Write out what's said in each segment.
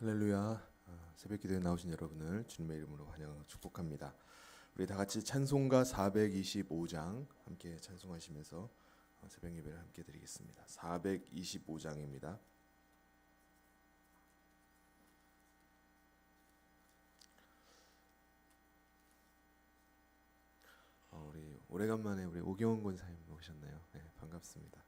할렐루야. 어, 새벽 기도에 나오신 여러분을 주님의 이름으로 환영하고 축복합니다. 우리 다 같이 찬송가 425장 함께 찬송하시면서 어, 새벽 예배를 함께 드리겠습니다. 425장입니다. 어, 우리 오래간만에 우리 오경원 권사님 오셨네요. 네, 반갑습니다.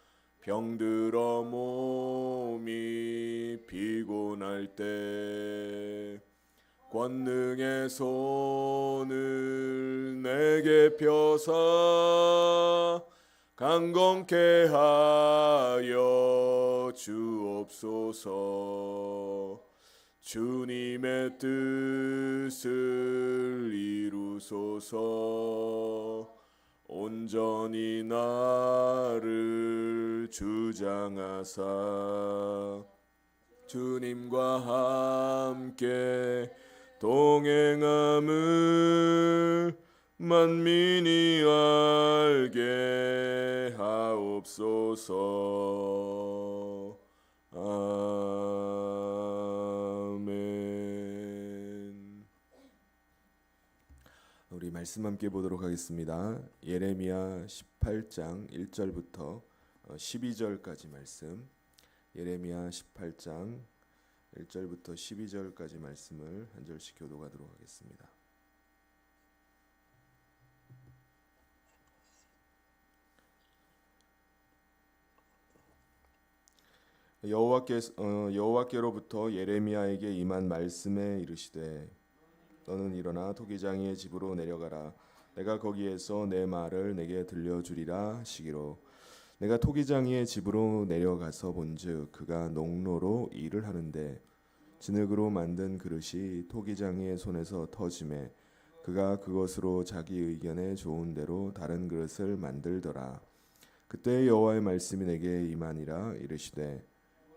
병들어 몸이 피곤할 때 권능의 손을 내게 펴사 강건케 하여 주옵소서. 주님의 뜻을 이루소서 온전히 나를 주장하사 주님과 함께 동행함을 만민이 알게 하옵소서. 아 말씀 함께 보도록 하겠습니다. 예레미야 18장 1절부터 12절까지 말씀. 예레미야 18장 1절부터 12절까지 말씀을 한 절씩 교도하도록 하겠습니다. 여호와께 어, 여호와께로부터 예레미야에게 임한 말씀에 이르시되 너는 일어나 토기장이의 집으로 내려가라. 내가 거기에서 내 말을 내게 들려주리라 하시기로. 내가 토기장이의 집으로 내려가서 본즉 그가 농로로 일을 하는데 진흙으로 만든 그릇이 토기장이의 손에서 터짐에 그가 그것으로 자기 의견에 좋은 대로 다른 그릇을 만들더라. 그때 여호와의 말씀이 내게 임하니라 이르시되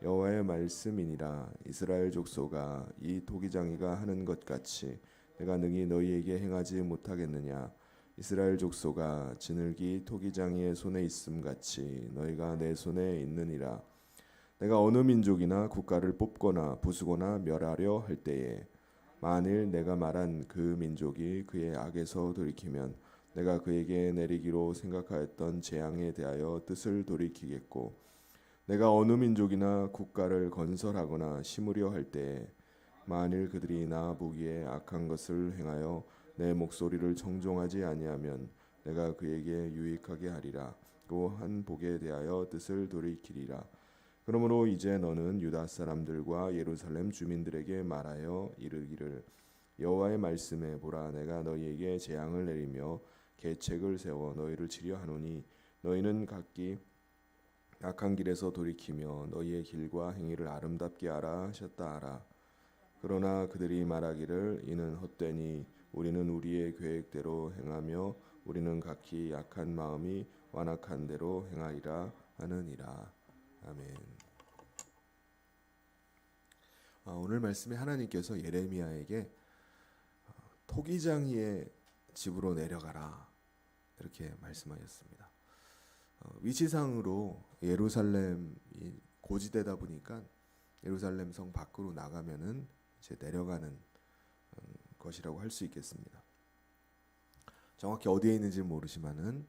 여호와의 말씀이니라. 이스라엘 족속아 이 토기장이가 하는 것 같이 내가 능히 너희에게 행하지 못하겠느냐? 이스라엘 족속아 진흙이 토기장이의 손에 있음 같이 너희가 내 손에 있느니라. 내가 어느 민족이나 국가를 뽑거나 부수거나 멸하려 할 때에 만일 내가 말한 그 민족이 그의 악에서 돌이키면 내가 그에게 내리기로 생각하였던 재앙에 대하여 뜻을 돌이키겠고 내가 어느 민족이나 국가를 건설하거나 심으려 할 때에 만일 그들이 나 보기에 악한 것을 행하여 내 목소리를 청종하지 아니하면 내가 그에게 유익하게 하리라. 또한 복에 대하여 뜻을 돌이키리라. 그러므로 이제 너는 유다 사람들과 예루살렘 주민들에게 말하여 이르기를 여호와의 말씀에 보라 내가 너희에게 재앙을 내리며 계책을 세워 너희를 치려 하노니 너희는 각기 악한 길에서 돌이키며 너희의 길과 행위를 아름답게 하라 하셨다 하라 그러나 그들이 말하기를 이는 헛되니 우리는 우리의 계획대로 행하며 우리는 각기 약한 마음이 완악한 대로 행하리라 하느니라 아멘. 아, 오늘 말씀에 하나님께서 예레미야에게 어, 토기장이의 집으로 내려가라 이렇게 말씀하셨습니다. 어, 위치상으로 예루살렘이 고지대다 보니까 예루살렘 성 밖으로 나가면은 이제 내려가는 음, 것이라고 할 수 있겠습니다. 정확히 어디에 있는지 모르지만은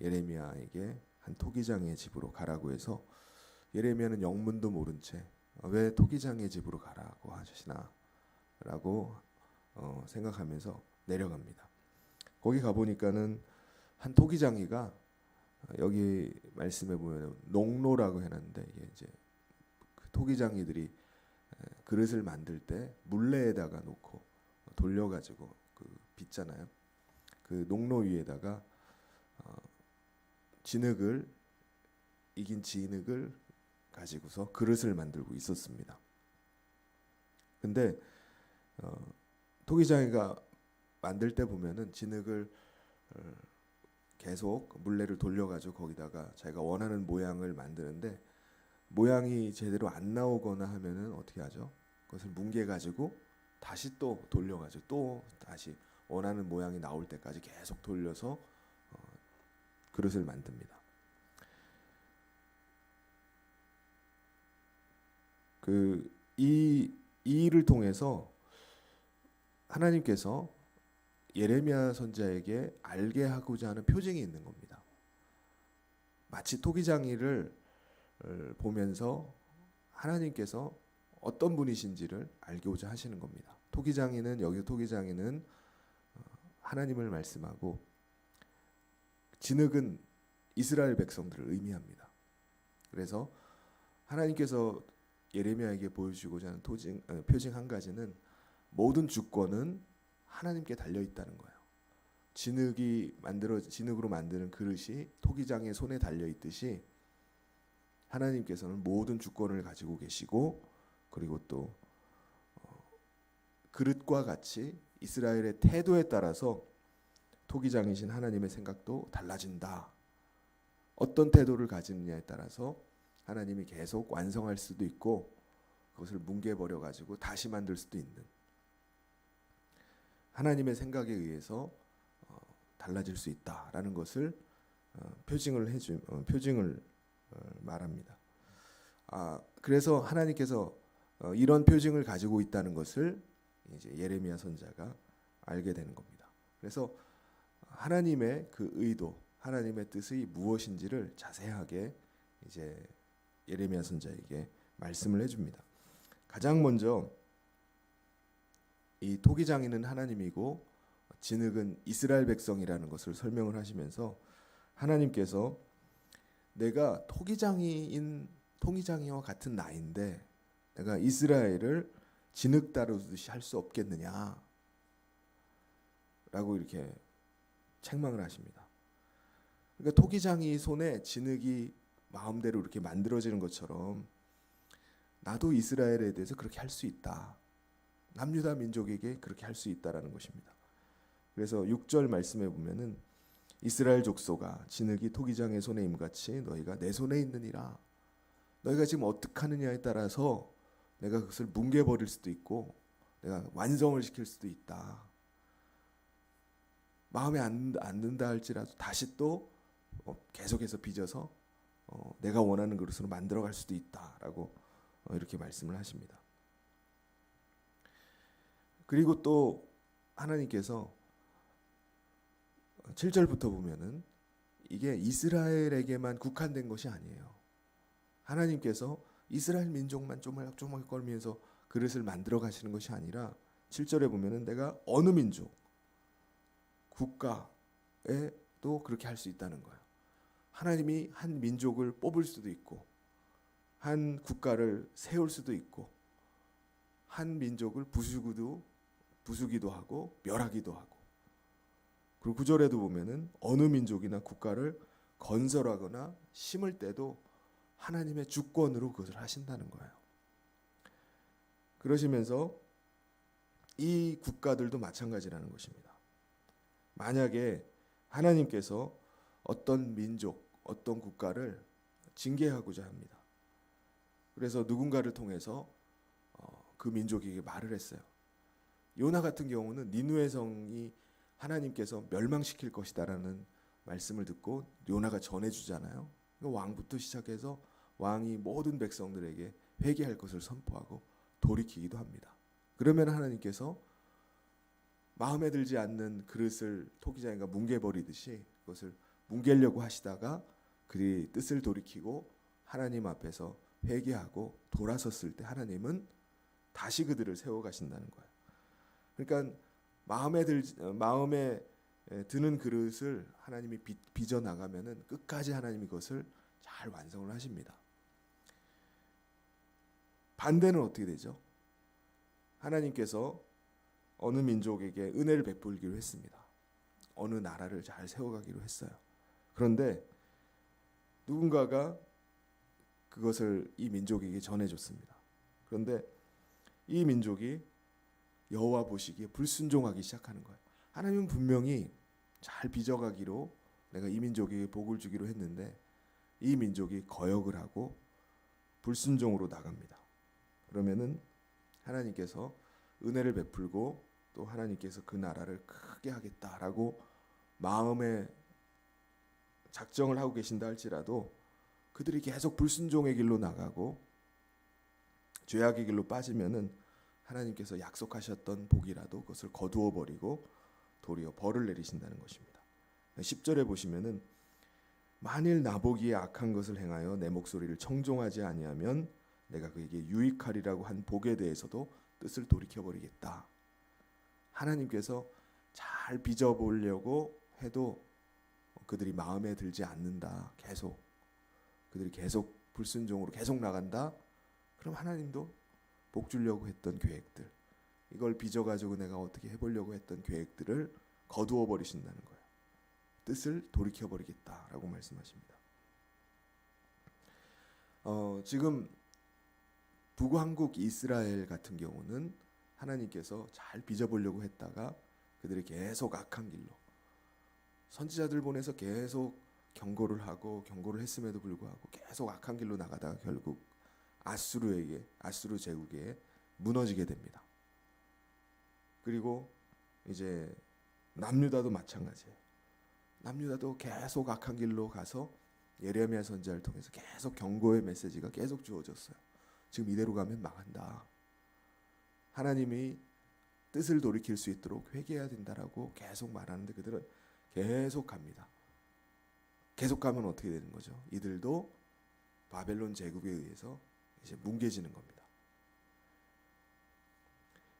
예레미야에게 한 토기장의 집으로 가라고 해서 예레미야는 영문도 모른 채 왜 토기장의 집으로 가라고 하시나라고 어, 생각하면서 내려갑니다. 거기 가 보니까는 한 토기장이가 어, 여기 말씀해 보면 농로라고 해놨는데 이게 이제 그 토기장이들이 에, 그릇을 만들 때 물레에다가 놓고 돌려가지고 그 빚잖아요. 그 농로 위에다가 어, 진흙을 이긴 진흙을 가지고서 그릇을 만들고 있었습니다. 근데 어, 토기장이가 만들 때 보면은 진흙을 어, 계속 물레를 돌려가지고 거기다가 자기가 원하는 모양을 만드는데 모양이 제대로 안 나오거나 하면은 어떻게 하죠? 그것을 뭉개 가지고 다시 또 돌려 가지고 또 다시 원하는 모양이 나올 때까지 계속 돌려서 어, 그릇을 만듭니다. 그이 이 일을 통해서 하나님께서 예레미야 선자에게 알게 하고자 하는 표징이 있는 겁니다. 마치 토기장이를 어, 보면서 하나님께서 어떤 분이신지를 알고자 하시는 겁니다. 토기장이는 여기 토기장이는 어, 하나님을 말씀하고 진흙은 이스라엘 백성들을 의미합니다. 그래서 하나님께서 예레미야에게 보여주고자 하는 토징, 어, 표징 한 가지는 모든 주권은 하나님께 달려 있다는 거예요. 진흙이 만들어 진흙으로 만드는 그릇이 토기장의 손에 달려 있듯이 하나님께서는 모든 주권을 가지고 계시고 그리고 또 어, 그릇과 같이 이스라엘의 태도에 따라서 토기장이신 하나님의 생각도 달라진다. 어떤 태도를 가지느냐에 따라서 하나님이 계속 완성할 수도 있고 그것을 뭉개 버려 가지고 다시 만들 수도 있는 하나님의 생각에 의해서 어, 달라질 수 있다라는 것을 어, 표징을 어, 표징을 어, 말합니다. 아 그래서 하나님께서 어, 이런 표징을 가지고 있다는 것을 이제 예레미야 선자가 알게 되는 겁니다. 그래서 하나님의 그 의도, 하나님의 뜻이 무엇인지를 자세하게 이제 예레미야 선자에게 말씀을 해줍니다. 가장 먼저 이 토기장이는 하나님이고 진흙은 이스라엘 백성이라는 것을 설명을 하시면서 하나님께서 내가 토기장이인 토기장이와 같은 나인데 내가 이스라엘을 진흙 다루듯이 할 수 없겠느냐 라고 이렇게 책망을 하십니다. 그러니까 토기장이 손에 진흙이 마음대로 이렇게 만들어지는 것처럼 나도 이스라엘에 대해서 그렇게 할 수 있다. 남유다 민족에게 그렇게 할 수 있다라는 것입니다. 그래서 6절 말씀에 보면은 이스라엘 족속아 진흙이 토기장의 손에 임같이 너희가 내 손에 있느니라. 너희가 지금 어떻게 하느냐에 따라서 내가 그것을 뭉개 버릴 수도 있고 내가 완성을 시킬 수도 있다. 마음에 안, 안 든다 할지라도 다시 또 어, 계속해서 빚어서 어, 내가 원하는 그릇으로 만들어 갈 수도 있다라고 어, 이렇게 말씀을 하십니다. 그리고 또 하나님께서 7절부터 보면은 이게 이스라엘에게만 국한된 것이 아니에요. 하나님께서 이스라엘 민족만 걸면서 그릇을 만들어 가시는 것이 아니라 7절에 보면은 내가 어느 민족 국가에도 그렇게 할 수 있다는 거예요. 하나님이 한 민족을 뽑을 수도 있고 한 국가를 세울 수도 있고 한 민족을 부수기도 부수기도 하고 멸하기도 하고 그리고 구절에도 보면은 어느 민족이나 국가를 건설하거나 심을 때도 하나님의 주권으로 그것을 하신다는 거예요. 그러시면서 이 국가들도 마찬가지라는 것입니다. 만약에 하나님께서 어떤 민족, 어떤 국가를 징계하고자 합니다. 그래서 누군가를 통해서 어, 그 민족에게 말을 했어요. 요나 같은 경우는 니누의 성이 하나님께서 멸망시킬 것이다라는 말씀을 듣고 요나가 전해주잖아요. 왕부터 시작해서 왕이 모든 백성들에게 회개할 것을 선포하고 돌이키기도 합니다. 그러면 하나님께서 마음에 들지 않는 그릇을 토기장이가 뭉개버리듯이 그것을 뭉개려고 하시다가 그들이 뜻을 돌이키고 하나님 앞에서 회개하고 돌아섰을 때 하나님은 다시 그들을 세워 가신다는 거예요. 그러니까 마음에 들 마음에 에, 드는 그릇을 하나님이 빚, 빚어 나가면은 끝까지 하나님이 그것을 잘 완성을 하십니다. 반대는 어떻게 되죠? 하나님께서 어느 민족에게 은혜를 베풀기로 했습니다. 어느 나라를 잘 세워가기로 했어요. 그런데 누군가가 그것을 이 민족에게 전해줬습니다. 그런데 이 민족이 여호와 보시기에 불순종하기 시작하는 거예요. 하나님은 분명히 잘 빚어가기로 내가 이 민족에게 복을 주기로 했는데 이 민족이 거역을 하고 불순종으로 나갑니다. 그러면은 하나님께서 은혜를 베풀고 또 하나님께서 그 나라를 크게 하겠다라고 마음에 작정을 하고 계신다 할지라도 그들이 계속 불순종의 길로 나가고 죄악의 길로 빠지면은 하나님께서 약속하셨던 복이라도 그것을 거두어 버리고 도리어 벌을 내리신다는 것입니다. 10절에 보시면은 만일 나보기에 악한 것을 행하여 내 목소리를 청종하지 아니하면 내가 그에게 유익하리라고 한 복에 대해서도 뜻을 돌이켜 버리겠다. 하나님께서 잘 빚어 보려고 해도 그들이 마음에 들지 않는다. 계속 그들이 계속 불순종으로 계속 나간다. 그럼 하나님도 복 주려고 했던 계획들 이걸 빚어 가지고 내가 어떻게 해 보려고 했던 계획들을 거두어 버리신다는 거예요. 뜻을 돌이켜 버리겠다라고 말씀하십니다. 어, 지금 북왕국 이스라엘 같은 경우는 하나님께서 잘 빚어보려고 했다가 그들이 계속 악한 길로 선지자들 보내서 계속 경고를 하고 경고를 했음에도 불구하고 계속 악한 길로 나가다가 결국 아수르에게 아수르 제국에 무너지게 됩니다. 그리고 이제 남유다도 마찬가지예요. 남유다도 계속 악한 길로 가서 예레미야 선지자를 통해서 계속 경고의 메시지가 계속 주어졌어요. 지금 이대로 가면 망한다. 하나님이 뜻을 돌이킬 수 있도록 회개해야 된다라고 계속 말하는데 그들은 계속 갑니다. 계속 가면 어떻게 되는 거죠? 이들도 바벨론 제국에 의해서 이제 뭉개지는 겁니다.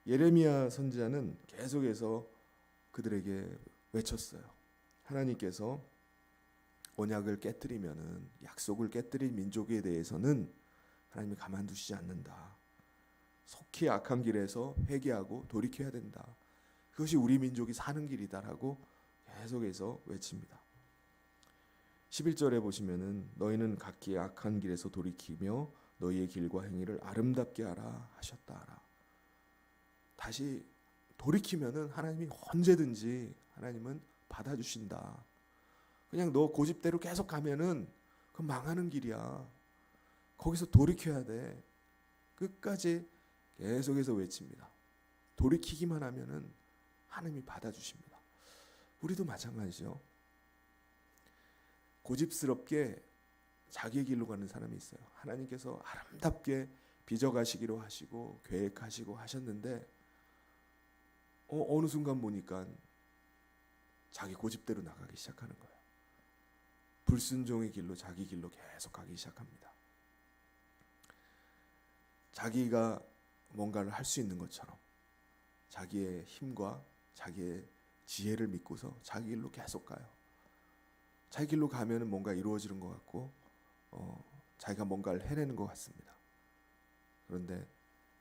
예레미야 선지자는 계속해서 그들에게 외쳤어요. 하나님께서 언약을 깨뜨리면은 약속을 깨뜨린 민족에 대해서는 하나님이 가만두시지 않는다. 속히 악한 길에서 회개하고 돌이켜야 된다. 그것이 우리 민족이 사는 길이다라고 계속해서 외칩니다. 11절에 보시면은 너희는 각기 악한 길에서 돌이키며 너희의 길과 행위를 아름답게 하라 하셨다라. 다시 돌이키면은 하나님이 언제든지 하나님은 받아주신다. 그냥 너 고집대로 계속 가면은 그 망하는 길이야. 거기서 돌이켜야 돼. 끝까지 계속해서 외칩니다. 돌이키기만 하면은 하나님이 받아주십니다. 우리도 마찬가지죠. 고집스럽게 자기 길로 가는 사람이 있어요. 하나님께서 아름답게 빚어가시기로 하시고 계획하시고 하셨는데 어, 어느 순간 보니까 자기 고집대로 나가기 시작하는 거예요. 불순종의 길로 자기 길로 계속 가기 시작합니다. 자기가 뭔가를 할 수 있는 것처럼 자기의 힘과 자기의 지혜를 믿고서 자기 길로 계속 가요. 자기 길로 가면은 뭔가 이루어지는 것 같고 어, 자기가 뭔가를 해내는 것 같습니다. 그런데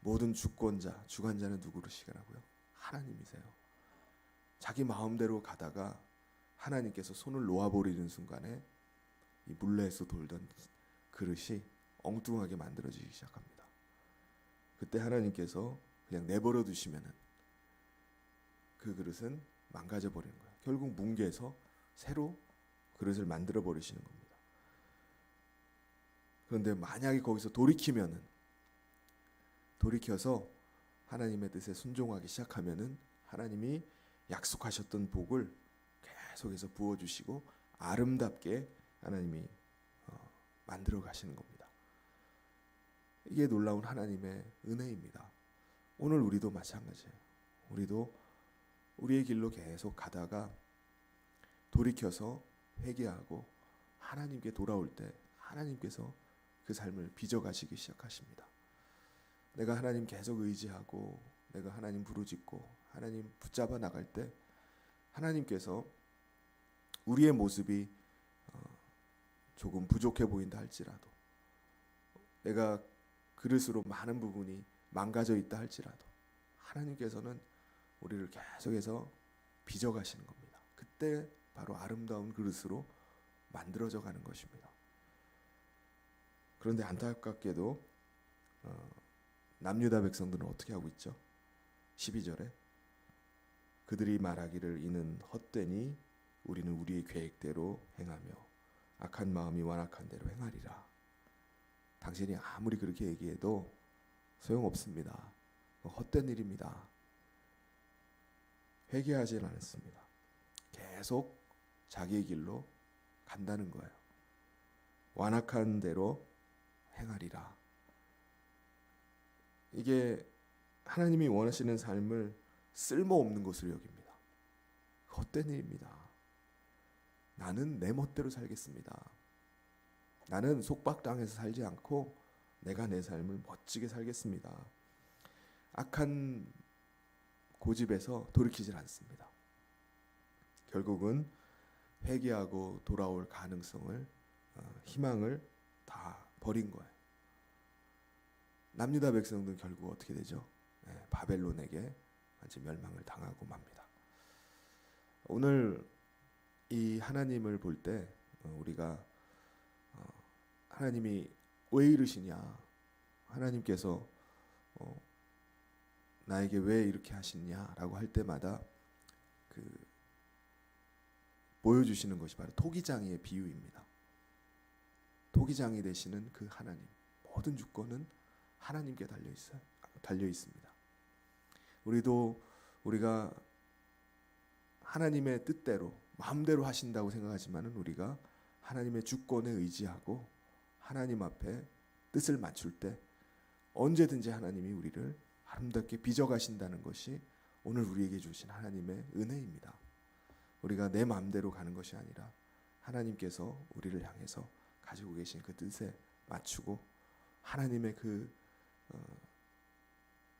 모든 주권자, 주관자는 누구시라고요? 하나님이세요. 자기 마음대로 가다가 하나님께서 손을 놓아버리는 순간에 이 물레에서 돌던 그릇이 엉뚱하게 만들어지기 시작합니다. 그때 하나님께서 그냥 내버려 두시면은 그 그릇은 망가져 버리는 거예요. 결국 뭉개서 새로 그릇을 만들어 버리시는 겁니다. 그런데 만약에 거기서 돌이키면은 돌이켜서 하나님의 뜻에 순종하기 시작하면은 하나님이 약속하셨던 복을 계속해서 부어 주시고 아름답게 하나님이 어, 만들어 가시는 겁니다. 이게 놀라운 하나님의 은혜입니다. 오늘 우리도 마찬가지예요. 우리도 우리의 길로 계속 가다가 돌이켜서 회개하고 하나님께 돌아올 때 하나님께서 그 삶을 빚어가시기 시작하십니다. 내가 하나님 계속 의지하고 내가 하나님 부르짖고 하나님 붙잡아 나갈 때 하나님께서 우리의 모습이 어, 조금 부족해 보인다 할지라도 내가 그릇으로 많은 부분이 망가져 있다 할지라도 하나님께서는 우리를 계속해서 빚어 가시는 겁니다. 그때 바로 아름다운 그릇으로 만들어져 가는 것입니다. 그런데 안타깝게도 어, 남유다 백성들은 어떻게 하고 있죠? 12절에 그들이 말하기를 이는 헛되니 우리는 우리의 계획대로 행하며 악한 마음이 완악한 대로 행하리라. 당신이 아무리 그렇게 얘기해도 소용없습니다. 헛된 일입니다. 회개하지 않았습니다. 계속 자기의 길로 간다는 거예요. 완악한 대로 행하리라. 이게 하나님이 원하시는 삶을 쓸모없는 것으로 여깁니다. 헛된 일입니다. 나는 내 멋대로 살겠습니다. 나는 속박당해서 살지 않고 내가 내 삶을 멋지게 살겠습니다. 악한 고집에서 돌이키질 않습니다. 결국은 회개하고 돌아올 가능성을 어, 희망을 다 버린 거예요. 남유다 백성들은 결국 어떻게 되죠? 네, 바벨론에게 완전 멸망을 당하고 맙니다. 오늘 이 하나님을 볼때 어, 우리가 어, 하나님이 왜 이러시냐? 하나님께서 어, 나에게 왜 이렇게 하시냐라고 할 때마다 그 보여주시는 것이 바로 토기장이의 비유입니다. 토기장이 되시는 그 하나님 모든 주권은 하나님께 달려 있어요. 달려 있습니다. 우리도 우리가 하나님의 뜻대로 마음대로 하신다고 생각하지만은 우리가 하나님의 주권에 의지하고 하나님 앞에 뜻을 맞출 때 언제든지 하나님이 우리를 아름답게 빚어 가신다는 것이 오늘 우리에게 주신 하나님의 은혜입니다. 우리가 내 마음대로 가는 것이 아니라 하나님께서 우리를 향해서 가지고 계신 그 뜻에 맞추고 하나님의 그 어,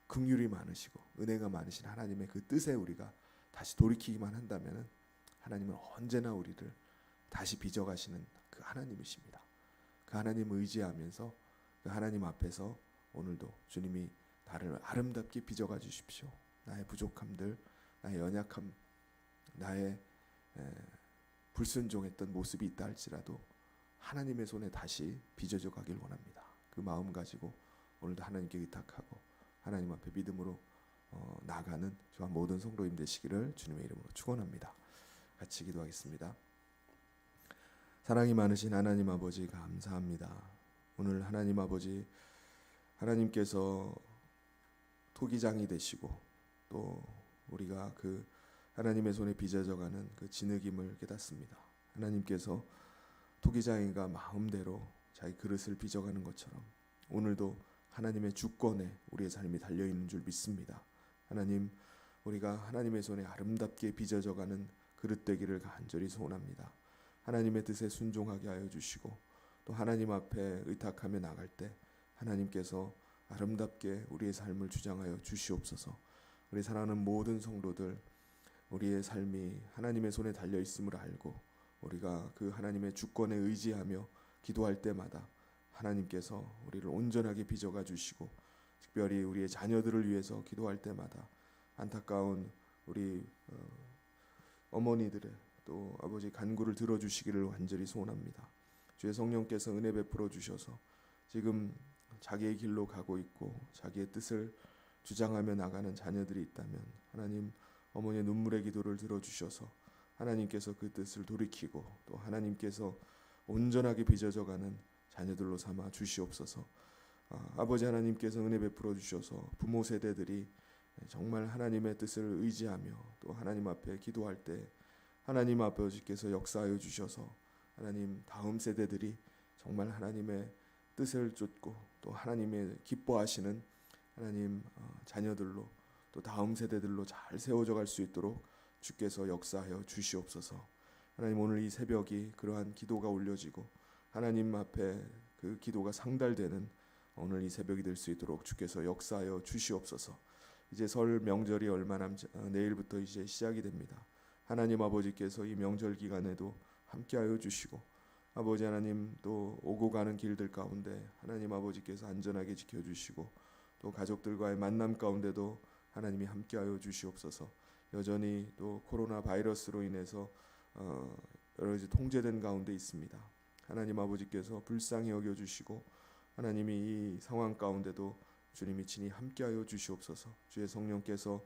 긍휼이 많으시고 은혜가 많으신 하나님의 그 뜻에 우리가 다시 돌이키기만 한다면은 하나님은 언제나 우리를 다시 빚어 가시는 그 하나님이십니다. 그 하나님 의지하면서 그 하나님 앞에서 오늘도 주님이 나를 아름답게 빚어 가 주십시오. 나의 부족함들, 나의 연약함, 나의 에, 불순종했던 모습이 있다 할지라도 하나님의 손에 다시 빚어져 가길 원합니다. 그 마음 가지고 오늘도 하나님께 의탁하고 하나님 앞에 믿음으로 어, 나가는 저와 모든 성도님 되시기를 주님의 이름으로 축원합니다. 같이 기도하겠습니다. 사랑이 많으신 하나님 아버지 감사합니다. 오늘 하나님 아버지 하나님께서 토기장이 되시고 또 우리가 그 하나님의 손에 빚어져가는 그 진흙임을 깨닫습니다. 하나님께서 토기장이가 마음대로 자기 그릇을 빚어가는 것처럼 오늘도 하나님의 주권에 우리의 삶이 달려 있는 줄 믿습니다. 하나님, 우리가 하나님의 손에 아름답게 빚어져가는 그릇 되기를 간절히 소원합니다. 하나님의 뜻에 순종하게 하여 주시고 또 하나님 앞에 의탁하며 나갈 때 하나님께서 아름답게 우리의 삶을 주장하여 주시옵소서. 우리 사랑하는 모든 성도들 우리의 삶이 하나님의 손에 달려 있음을 알고 우리가 그 하나님의 주권에 의지하며 기도할 때마다 하나님께서 우리를 온전하게 빚어가 주시고 특별히 우리의 자녀들을 위해서 기도할 때마다 안타까운 우리 어, 머니들의 또 아버지 간구를 들어주시기를 완전히 소원합니다. 주의 성령께서 은혜 베풀어 주셔서 지금 자기의 길로 가고 있고 자기의 뜻을 주장하며 나가는 자녀들이 있다면 하나님 어머니의 눈물의 기도를 들어주셔서 하나님께서 그 뜻을 돌이키고 또 하나님께서 온전하게 빚어져가는 자녀들로 삼아 주시옵소서. 아, 버지 하나님께서 은혜 베풀어 주셔서 부모 세대들이 정말 하나님의 뜻을 의지하며 또 하나님 앞에 기도할 때 하나님 아버지께서 역사하여 주셔서 하나님 다음 세대들이 정말 하나님의 뜻을 쫓고 또 하나님의 기뻐하시는 하나님 어, 자녀들로 또 다음 세대들로 잘 세워져 갈 수 있도록 주께서 역사하여 주시옵소서. 하나님 오늘 이 새벽이 그러한 기도가 올려지고 하나님 앞에 그 기도가 상달되는 오늘 이 새벽이 될 수 있도록 주께서 역사하여 주시옵소서. 이제 설 명절이 얼마 남지 아, 내일부터 이제 시작이 됩니다. 하나님 아버지께서 이 명절 기간에도 함께하여 주시고 아버지 하나님 또 오고 가는 길들 가운데 하나님 아버지께서 안전하게 지켜주시고 또 가족들과의 만남 가운데도 하나님이 함께하여 주시옵소서. 여전히 또 코로나 바이러스로 인해서 어, 여러 가지 통제된 가운데 있습니다. 하나님 아버지께서 불쌍히 여겨 주시고 하나님이 이 상황 가운데도 주님이 친히 함께하여 주시옵소서. 주의 성령께서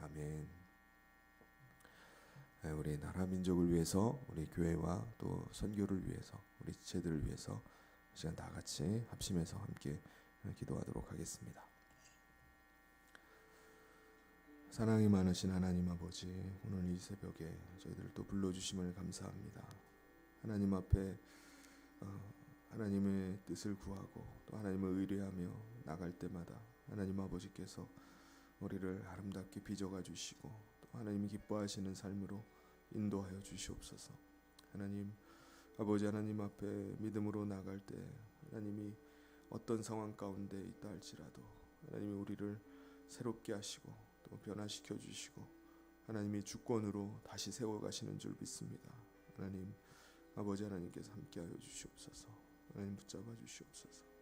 아멘. 네, 우리 나라 민족을 위해서 우리 교회와 또 선교를 위해서 우리 지체들을 위해서 이 시간 다 같이 합심해서 함께 기도하도록 하겠습니다. 사랑이 많으신 하나님 아버지 오늘 이 새벽에 저희들을 또 불러주심을 감사합니다. 하나님 앞에 어, 하나님의 뜻을 구하고 또 하나님을 의뢰하며 나갈 때마다 하나님 아버지께서 우리를 아름답게 빚어가 주시고 또 하나님이 기뻐하시는 삶으로 인도하여 주시옵소서. 하나님 아버지 하나님 앞에 믿음으로 나갈 때 하나님이 어떤 상황 가운데 있다 할지라도 하나님이 우리를 새롭게 하시고 또 변화시켜 주시고 하나님이 주권으로 다시 세워 가시는 줄 믿습니다. 하나님 아버지 하나님께서 함께하여 주시옵소서. 하나님 붙잡아 주시옵소서.